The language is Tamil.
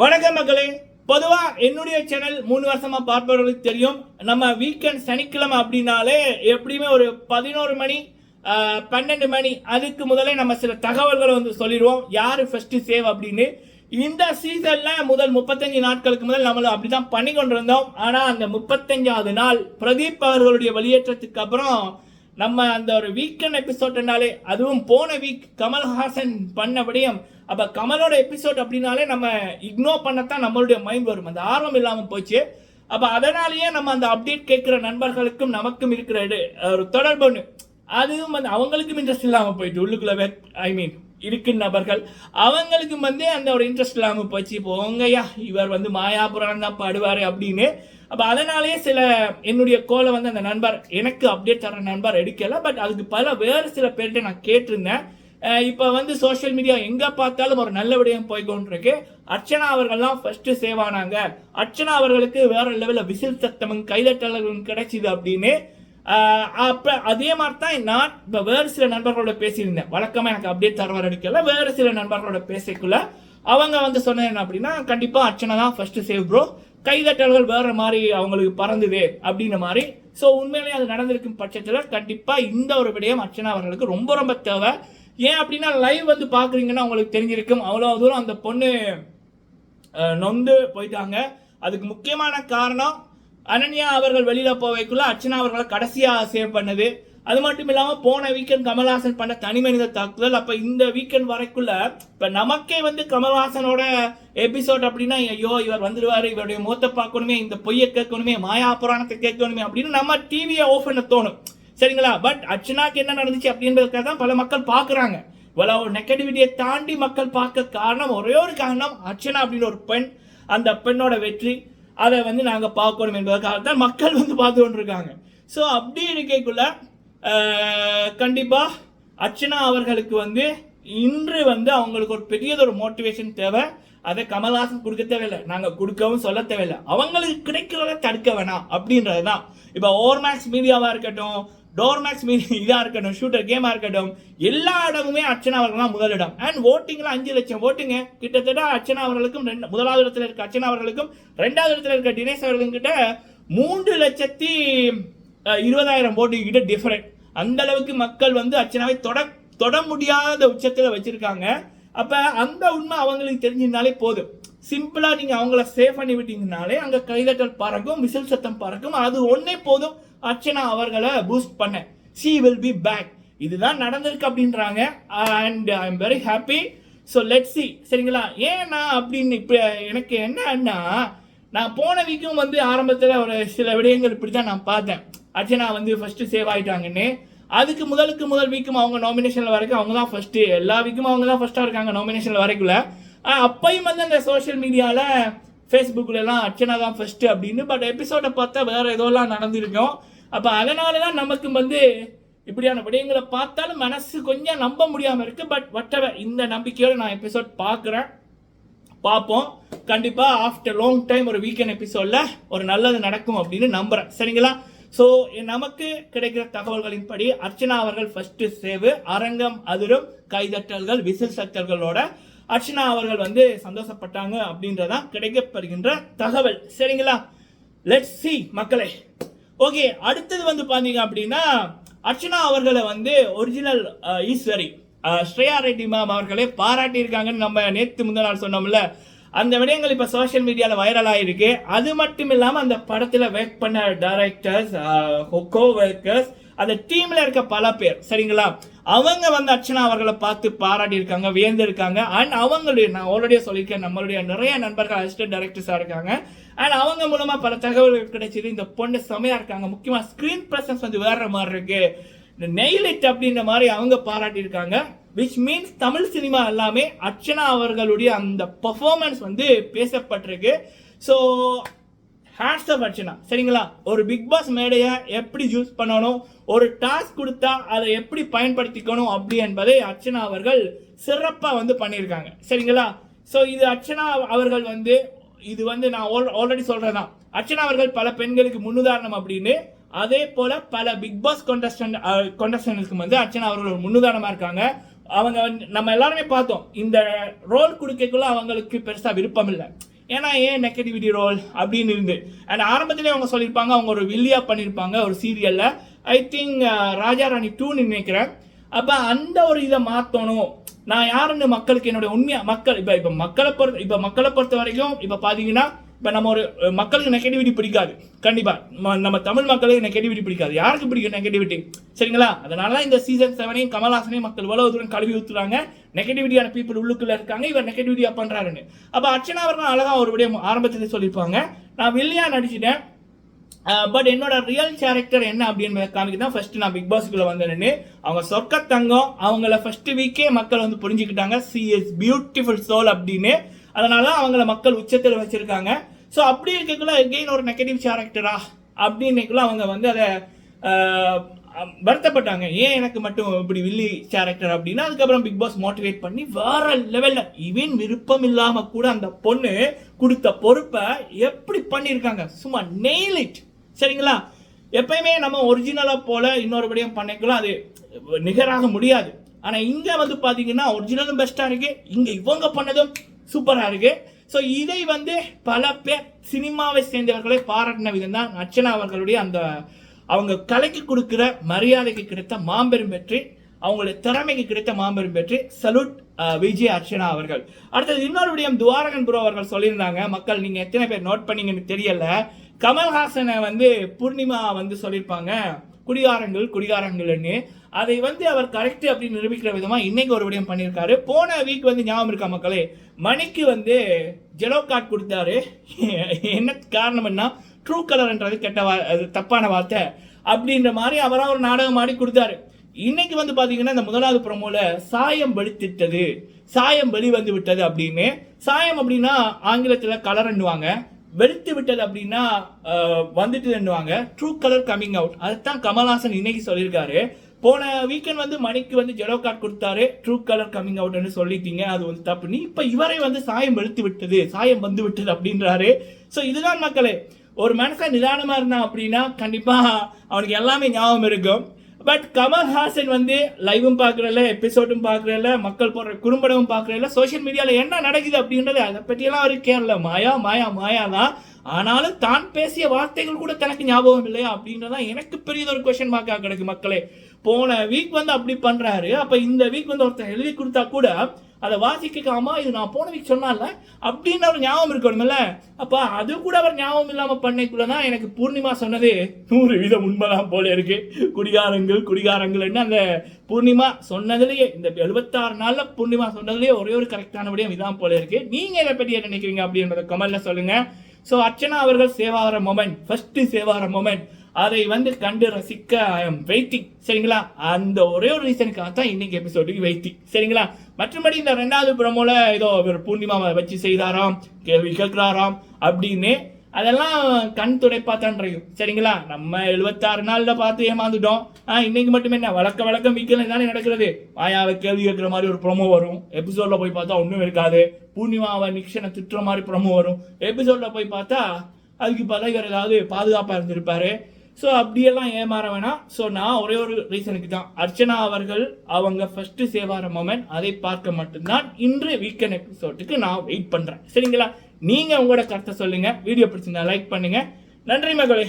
வணக்கம் மக்களே. பொதுவாக என்னுடைய சேனல் மூணு வருஷமாக பார்ப்பவர்களுக்கு தெரியும். நம்ம வீக்கெண்ட் சனிக்கிழமை அப்படின்னாலே எப்படியுமே ஒரு பதினோரு மணி பன்னெண்டு மணி அதுக்கு முதலே நம்ம சில தகவல்களை வந்து சொல்லிடுவோம். யார் ஃபஸ்ட்டு சேவ் அப்படின்னு. இந்த சீசனில் முதல் முப்பத்தஞ்சு நாட்களுக்கு முதல் நம்மள அப்படிதான் பண்ணி கொண்டிருந்தோம். ஆனால் அந்த முப்பத்தஞ்சாவது நாள் பிரதீப் அவர்களுடைய வெளியேற்றத்துக்கு அப்புறம் நம்ம அந்த ஒரு வீக்கெண்ட் எபிசோட்னாலே அதுவும் போன வீக் கமல்ஹாசன் பண்ணபடியும் அப்போ கமலோட எபிசோட் அப்படின்னாலே நம்ம இக்னோர் பண்ணத்தான் நம்மளுடைய மைண்ட் வரும். அந்த ஆர்வம் இல்லாமல் போச்சு. அப்போ அதனாலேயே நம்ம அந்த அப்டேட் கேட்குற நண்பர்களுக்கும் நமக்கும் இருக்கிற ஒரு தொடர்பு அதுவும் வந்து அவங்களுக்கும் இன்ட்ரெஸ்ட் இல்லாமல் போயிட்டு உள்ளுக்குள்ளே ஐ மீன் இருக்கும் நபர்கள் அவங்களுக்கும் வந்து அந்த ஒரு இன்ட்ரெஸ்ட் இல்லாமல் போச்சு. போங்கய்யா இவர் வந்து மாயாபுரம் தான் பாடுவார் அப்படின்னு அப்போ அதனாலேயே சில என்னுடைய கோலை வந்து அந்த நண்பர் எனக்கு அப்டேட் தர நண்பர் எடுக்கலை பட் அதுக்கு பல வேறு சில பேர்கிட்ட நான் கேட்டிருந்தேன். இப்போ வந்து சோஷியல் மீடியா எங்கே பார்த்தாலும் ஒரு நல்ல விடயம் போய்கொண்டிருக்கு. அர்ச்சனா அவர்கள்லாம் ஃபர்ஸ்ட் சேவ் ஆனாங்க. அர்ச்சனா அவர்களுக்கு வேற லெவலில் விசில் சத்தமும் கைதட்டலும் கிடைச்சிது அப்படின்னு. அப்போ அதே மாதிரி தான் நான் இப்போ வேறு சில நண்பர்களோட பேசியிருந்தேன். வழக்கமாக எனக்கு அப்டேட் தரவர் எடுக்கல வேறு சில நண்பர்களோட பேசிக்குள்ள. அவங்க வந்து சொன்னது என்ன அப்படின்னா கண்டிப்பாக அர்ச்சனா தான் ஃபர்ஸ்ட் சேவ் ப்ரோ கைதட்டல்கள் வேற மாதிரி அவங்களுக்கு பறந்துது அப்படின்ற மாதிரி. ஸோ உண்மையிலேயே அது நடந்திருக்கும் பட்சத்தில் கண்டிப்பாக இந்த ஒரு விடயம் அர்ச்சனா அவர்களுக்கு ரொம்ப ரொம்ப தேவை. ஏன் அப்படின்னா லைவ் வந்து பார்க்குறீங்கன்னா அவங்களுக்கு தெரிஞ்சிருக்கும். அவ்வளோ தூரம் அந்த பொண்ணு நொந்து போயிட்டாங்க. அதுக்கு முக்கியமான காரணம் அனன்யா அவர்கள் வெளியில் போவைக்குள்ள அர்ச்சனா அவர்களை கடைசியாக சேவ் பண்ணுது. அது மட்டும் இல்லாமல் போன வீக்கெண்ட் கமல்ஹாசன் பண்ண தனி மனித தாக்குதல். அப்போ இந்த வீக்கெண்ட் வரைக்குள்ள இப்போ நமக்கே வந்து கமல்ஹாசனோட எபிசோட் அப்படின்னா ஐயோ இவர் வந்துடுவார் இவருடைய முகத்தை பார்க்கணுமே இந்த பொய்யை கேட்கணுமே மாயா புராணத்தை கேட்கணுமே அப்படின்னு நம்ம டிவியை ஓஃப் பண்ண தோணும். சரிங்களா? பட் அர்ச்சனாக்கு என்ன நடந்துச்சு அப்படின்றதுக்காக தான் பல மக்கள் பார்க்குறாங்க. இவ்வளவு நெகட்டிவிட்டியை தாண்டி மக்கள் பார்க்க காரணம் ஒரே ஒரு காரணம் அர்ச்சனா அப்படின்னு ஒரு பெண். அந்த பெண்ணோட வெற்றி. அதை வந்து நாங்கள் பார்க்கணும் என்பதற்காக தான் மக்கள் வந்து பார்த்து கொண்டிருக்காங்க ஸோ அப்படி இருக்கைக்குள்ள கண்டிப்பாக அர்ச்சனா அவர்களுக்கு வந்து இன்று வந்து அவங்களுக்கு ஒரு பெரியதொரு மோட்டிவேஷன் தேவை. அதை கமல்ஹாசன் கொடுக்க தேவையில்லை. நாங்கள் கொடுக்கவும் சொல்ல தேவையில்லை. அவங்களுக்கு கிடைக்கிறத தடுக்க வேணாம் அப்படின்றது தான் இப்போ ஓர்மேக்ஸ் மீடியாவாக இருக்கட்டும் டோர்மேக்ஸ் மீடியா இதாக இருக்கட்டும் ஷூட்டர் கேமாக இருக்கட்டும் எல்லா இடமுமே அர்ச்சனா அவர்கள் தான் முதலிடம். அண்ட் ஓட்டிங்கில் அஞ்சு லட்சம் ஓட்டுங்க கிட்டத்தட்ட அர்ச்சனா அவர்களுக்கும் ரெண்டு முதலாவது இடத்துல இருக்க அர்ச்சனா அவர்களுக்கும் ரெண்டாவது இடத்துல இருக்க தினேஷ் அவர்களுக்கிட்ட மூன்று லட்சத்தி இருபதாயிரம் ஓட்டு டிஃப்ரெண்ட் டிஃபரெண்ட் அந்த அளவுக்கு மக்கள் வந்து அர்ச்சனாவை தொட தொட முடியாத உச்சத்தில் வச்சுருக்காங்க. அப்போ அந்த உண்மை அவங்களுக்கு தெரிஞ்சிருந்தாலே போதும். சிம்பிளாக நீங்கள் அவங்கள சேவ் பண்ணி விட்டீங்கனாலே அங்கே கைதட்டல் பறக்கும் விசில் சத்தம் பறக்கும். அது ஒன்றே போதும். அர்ச்சனா அவர்களை பூஸ்ட் பண்ண. சி வில் பி பேக் இதுதான் நடந்திருக்கு அப்படின்றாங்க. And I am very happy so let see சரிங்களா? ஏன்னா அப்படின்னு இப்போ எனக்கு என்னன்னா நான் போன வீக்கும் வந்து ஆரம்பத்தில் ஒரு சில விடயங்கள் இப்படி தான் நான் பார்த்தேன். அர்ச்சனா வந்து ஃபஸ்ட்டு சேவ் ஆகிட்டாங்கன்னு அதுக்கு முதலுக்கு முதல் வீக்கும் அவங்க நாமினேஷனில் வரைக்கும் அவங்க தான் ஃபஸ்ட்டு எல்லா வீக்கும் அவங்க தான் ஃபஸ்ட்டாக இருக்காங்க நாமினேஷனில் வரைக்குள்ள. அப்பையும் அப்பயும் வந்து அந்த சோஷியல் மீடியாவில் ஃபேஸ்புக்கிலலாம் அர்ச்சனா தான் ஃபஸ்ட்டு அப்படின்னு பட் எபிசோடை பார்த்தா வேறு ஏதோலாம் நடந்திருக்கும். அப்போ அதனால தான் நமக்கு வந்து இப்படியான விடயங்களை பார்த்தாலும் மனசு கொஞ்சம் நம்ப முடியாமல் இருக்குது பட் வட்டவர் இந்த நம்பிக்கையோடு நான் எபிசோட் பார்க்குறேன். பார்ப்போம். கண்டிப்பாக ஆஃப்டர் லாங் டைம் ஒரு வீக்கெண்ட் எபிசோடில் ஒரு நல்லது நடக்கும் அப்படின்னு நம்புகிறேன் சரிங்களா? ஸோ நமக்கு கிடைக்கிற தகவல்களின்படி அர்ச்சனா அவர்கள் ஃபர்ஸ்ட் சேவு அரங்கம் அதிரும் கைதட்டல்கள் விசில் சத்தல்களோட அர்ச்சனா அவர்கள் வந்து சந்தோஷப்பட்டாங்க அப்படின்றதான் கிடைக்கப்படுகின்ற தகவல். சரிங்களா? லெட்ஸ் சி மக்களே. ஓகே அடுத்தது வந்து பார்த்தீங்க அப்படின்னா அர்ச்சனா அவர்களை வந்து ஒரிஜினல் ஈஸ்வரி ஸ்ரேயா ரெட்டி மேம் அவர்களே பாராட்டியிருக்காங்கன்னு நம்ம நேற்று முந்தின நாள் சொன்னோம்ல. அந்த விடயங்கள் இப்போ சோஷியல் மீடியாவில் வைரல் ஆகிருக்கு அது மட்டும் இல்லாமல் அந்த படத்தில் ஒர்க் பண்ண டைரக்டர்ஸ் ஹொக்கோ ஒர்க்கர்ஸ் அந்த டீமில் இருக்க பல பேர் சரிங்களா? அவங்க வந்து அர்ச்சனா அவர்களை பார்த்து பாராட்டி இருக்காங்க வியந்திருக்காங்க அண்ட் அவங்களுடைய நான் ஆல்ரெடியே சொல்லியிருக்கேன் நம்மளுடைய நிறைய நண்பர்கள் அசிஸ்டன்ட் டைரக்டர்ஸாக இருக்காங்க. அண்ட் அவங்க மூலமாக பல தகவல்கள் கிடைச்சிது. இந்த பொண்ணு செமையாக இருக்காங்க. முக்கியமாக ஸ்க்ரீன் பிரசன்ஸ் வந்து வேற மாதிரி இருக்குது இந்த நெய்லிட் அப்படின்ற மாதிரி அவங்க பாராட்டியிருக்காங்க விச் மீன்ஸ் தமிழ் சினிமா எல்லாமே அர்ச்சனா அவர்களுடைய அந்த பர்ஃபார்மன்ஸ் வந்து பேசப்பட்டிருக்கு. ஸோ ஹேட்ஸ் ஆஃப் அர்ச்சனா சரிங்களா? ஒரு பிக் பாஸ் மேடையை எப்படி யூஸ் பண்ணணும் ஒரு டாஸ்க் கொடுத்தா அதை எப்படி பயன்படுத்திக்கணும் அப்படி என்பதை அர்ச்சனா அவர்கள் சிறப்பாக வந்து பண்ணியிருக்காங்க சரிங்களா? ஸோ இது அர்ச்சனா அவர்கள் வந்து இது வந்து நான் ஆல்ரெடி சொல்றேன் அர்ச்சனா அவர்கள் பல பெண்களுக்கு முன்னுதாரணம் அப்படின்னு அதே போல பல பிக் பாஸ் கொண்டஸ்டன் கொண்டஸ்டன்ட்ஸ்க்கு வந்து அர்ச்சனா அவர்கள் ஒரு முன்னுதாரணமா இருக்காங்க. அவங்க வந்து- நம்ம எல்லாருமே பார்த்தோம். இந்த ரோல் கொடுக்கக்குள்ள அவங்களுக்கு பெருசா விருப்பம் இல்லை. ஏன்னா ஏன் நெகட்டிவிட்டி ரோல் அப்படின்னு இருந்து. அண்ட் ஆரம்பத்திலே அவங்க சொல்லியிருப்பாங்க அவங்க ஒரு வில்லியா பண்ணியிருப்பாங்க ஒரு சீரியல்ல ஐ திங்க் ராஜா ராணி டூன்னு நினைக்கிறேன். அப்போ அந்த ஒரு இதை மாற்றணும் நான் யாருன்னு மக்களுக்கு என்னுடைய உண்மையாக மக்கள் இப்போ இப்போ மக்களை பொறுத்த இப்போ மக்களை பொறுத்த வரைக்கும் இப்போ பார்த்தீங்கன்னா இப்போ நம்ம ஒரு மக்களுக்கு நெகட்டிவிட்டி பிடிக்காது. கண்டிப்பாக நம்ம தமிழ் மக்களுக்கு நெகட்டிவிட்டி பிடிக்காது. யாருக்கு பிடிக்கும் நெகட்டிவிட்டி சரிங்களா? அதனால தான் இந்த சீசன் செவனையும் கமல்ஹாசனையும் மக்கள் இவ்வளவு தூரம் கழுவி ஊத்துறாங்க. நெகட்டிவிட்டியான பீப்புள் உள்ளுக்குள்ள இருக்காங்க. இவர் நெகட்டிவிட்டியாக பண்ணுறாருன்னு அப்போ அர்ச்சனா அவர்கள் அழகாக ஒரு விடயம் ஆரம்பத்தில் சொல்லியிருப்பாங்க. நான் வில்லியா நடிச்சிட்டேன். பட் என்னோட ரியல் கேரக்டர் என்ன அப்படின்னு காமிக்க தான் ஃபர்ஸ்ட் நான் பிக் பாஸ்க்குள்ள வந்தேன்னு. அவங்க சொர்க்க தங்கம் அவங்கள ஃபர்ஸ்ட் வீக்கே மக்கள் வந்து புரிஞ்சுக்கிட்டாங்க. சி இஸ் பியூட்டிஃபுல் சோல் அப்படின்னு. அதனால அவங்கள மக்கள் உச்சத்தில் வச்சிருக்காங்க. ஸோ அப்படி இருக்கக்குள்ள எகெயின் ஒரு நெகட்டிவ் கேரக்டரா அப்படின்னுக்குள்ள அவங்க வந்து அதை வருத்தப்பட்டாங்க. ஏன் எனக்கு மட்டும் இப்படி வில்லி கேரக்டர் அப்படின்னா அதுக்கப்புறம் பிக் பாஸ் மோட்டிவேட் பண்ணி வேற லெவலில் இவன் விருப்பம் இல்லாமல் கூட அந்த பொண்ணு கொடுத்த பொறுப்பை எப்படி பண்ணியிருக்காங்க? சும்மா நெயில் இட் சரிங்களா? எப்பயுமே நம்ம ஒரிஜினலாக போல இன்னொருபடியும் பண்ணிக்கலாம். அது நிகராக முடியாது. ஆனால் இங்கே வந்து பார்த்தீங்கன்னா ஒரிஜினலும் பெஸ்ட்டாக இருக்குது இங்கே இவங்க பண்ணதும் சூப்பராக இருக்குது ஸோ இதை வந்து பல பேர் சினிமாவை சேர்ந்தவர்களை பாராட்டின விதம் தான் அர்ச்சனா அவர்களுடைய அந்த அவங்க கலைக்கு கொடுக்குற மரியாதைக்கு கிடைத்த மாம்பெரும் வெற்றி அவங்களுடைய திறமைக்கு கிடைத்த மாம்பெரும் வெற்றி. சல்யூட் விஜய் அர்ச்சனா அவர்கள். அடுத்தது இன்னொரு விடயம் துவாரகன் புரோ அவர்கள் சொல்லியிருந்தாங்க. மக்கள் நீங்கள் எத்தனை பேர் நோட் பண்ணீங்கன்னு தெரியல. கமல்ஹாசனை வந்து பூர்ணிமா வந்து சொல்லியிருப்பாங்க. குடிகாரங்கள் குடிகாரங்கள்னு அதை வந்து அவர் கரெக்ட் அப்படின்னு நிரூபிக்கிற விதமாக இன்னைக்கு ஒரு விடயம் பண்ணியிருக்காரு. போன வீக் வந்து ஞாபகம் இருக்கா மக்களே? மணிக்கு வந்து ஜெலோ கார்டு கொடுத்தாரு. என்ன காரணம்னா ட்ரூ கலர்ன்றது கெட்ட வா அது தப்பான வார்த்தை அப்படின்ற மாதிரி அவராக ஒரு நாடகம் ஆடி கொடுத்தாரு. இன்னைக்கு வந்து பார்த்தீங்கன்னா இந்த முதலாவது ப்ரோமோல சாயம் வெளுத்திட்டது சாயம் வெளி வந்து விட்டது அப்படின்னு. சாயம் அப்படின்னா ஆங்கிலத்தில் கலர்ன்னுவாங்க வெளுத்து விட்டது அப்படின்னா அஹ், வந்துட்டுன்னுவாங்க. ட்ரூ கலர் கம்மிங் அவுட் அதுதான் கமல்ஹாசன் இன்னைக்கு சொல்லியிருக்காரு. போன வீக்கெண்ட் வந்து மணிக்கு வந்து ஜெலோ கார்டு கொடுத்தாரு. ட்ரூ கலர் கம்மிங் அவுட்னு சொல்லிட்டீங்க. அது வந்து தப்பு. நீ இப்போ இவரை வந்து சாயம் வெளுத்து விட்டது சாயம் வந்து விட்டது அப்படின்றாரு. ஸோ இதுதான் மக்களே ஒரு மனுஷன் நிதானமா இருந்தான் அப்படின்னா கண்டிப்பா அவனுக்கு எல்லாமே ஞாபகம் இருக்கும். பட் கமல்ஹாசன் வந்து லைவும் பார்க்குறல எபிசோடும் பார்க்குறல மக்கள் போடுற குறும்படமும் பார்க்குறல சோஷியல் மீடியாவில் என்ன நடக்குது அப்படின்றது அதை பற்றியெல்லாம் அவர் கேரள மாயா மாயா மாயா தான் ஆனாலும் தான் பேசிய வார்த்தைகள் கூட தனக்கு ஞாபகம் இல்லையா அப்படின்றதான் எனக்கு பெரியதொரு கொஷின் மார்க்காக கிடக்கு மக்களே. போன வீக் வந்து அப்படி பண்ணுறாரு அப்போ இந்த வீக் வந்து ஒருத்தர் எழுதி கொடுத்தா கூட அதை வாசிக்காமா இது நான் போன வீக் சொன்னால அப்படின்னு ஒரு ஞாபகம் இருக்கணும்ல. அப்போ அது கூட அவர் ஞாபகம் இல்லாமல் பண்ணக்குள்ள தான் எனக்கு பூர்ணிமா சொன்னது. நூறு வீதம் உண்மைதான் போல இருக்கு. குடிகாரங்கள் குடிகாரங்கள்னு அந்த பூர்ணிமா சொன்னதுலேயே இந்த எழுபத்தாறு நாளில் பூர்ணிமா சொன்னதுலேயே ஒரே ஒரு கரெக்டான இதான் போல இருக்கு. நீங்கள் இதை பற்றி என்ன நினைக்கிறீங்க அப்படின்றத கமெண்ட்ல சொல்லுங்கள் ஸோ அர்ச்சனா அவர்கள் சேவாகிற மொமெண்ட் ஃபஸ்ட்டு சேவாகிற மொமெண்ட் அதை வந்து கண்டு ரசிக்க ஐ சரிங்களா? அந்த ஒரே ஒரு ரீசனுக்காக தான் இன்னைக்கு எபிசோடுக்கு வைத்தி சரிங்களா? மற்றபடி இந்த ரெண்டாவது ப்ரோமோல ஏதோ இவர் பூர்ணிமாவை வச்சு செய்தாராம் கேள்வி கேட்கிறாராம் அப்படின்னு அதெல்லாம் கண் துடைப்பா தான் சரிங்களா? நம்ம எழுபத்தாறு நாள்ல பார்த்து ஏமாந்துட்டோம். ஆ இன்னைக்கு மட்டுமே என்ன வழக்க வழக்கம் வீக்கில் தானே நடக்கிறது? மாயாவை கேள்வி கேட்குற மாதிரி ஒரு ப்ரொமோ வரும். எபிசோட்ல போய் பார்த்தா ஒன்றும் இருக்காது. பூர்ணிமாவை நிக்ஷனை திட்டுற மாதிரி ப்ரொமோ வரும். எபிசோட்ல போய் பார்த்தா அதுக்கு பார்த்தா இவர் ஏதாவது பாதுகாப்பாக இருந்திருப்பாரு. ஸோ அப்படியெல்லாம் ஏமாற வேணாம். ஸோ நான் ஒரே ஒரு ரீசனுக்கு தான். அர்ச்சனா அவர்கள் அவங்க ஃபஸ்ட்டு சேவார மொமெண்ட் அதை பார்க்க மட்டும்தான் இன்று வீக்கெண்ட் எபிசோட்டுக்கு நான் வெயிட் பண்ணுறேன் சரிங்களா? நீங்கள் உங்களோட கருத்தை சொல்லுங்கள் வீடியோ பிடிச்சிருந்தா லைக் பண்ணுங்கள் நன்றி மகளே.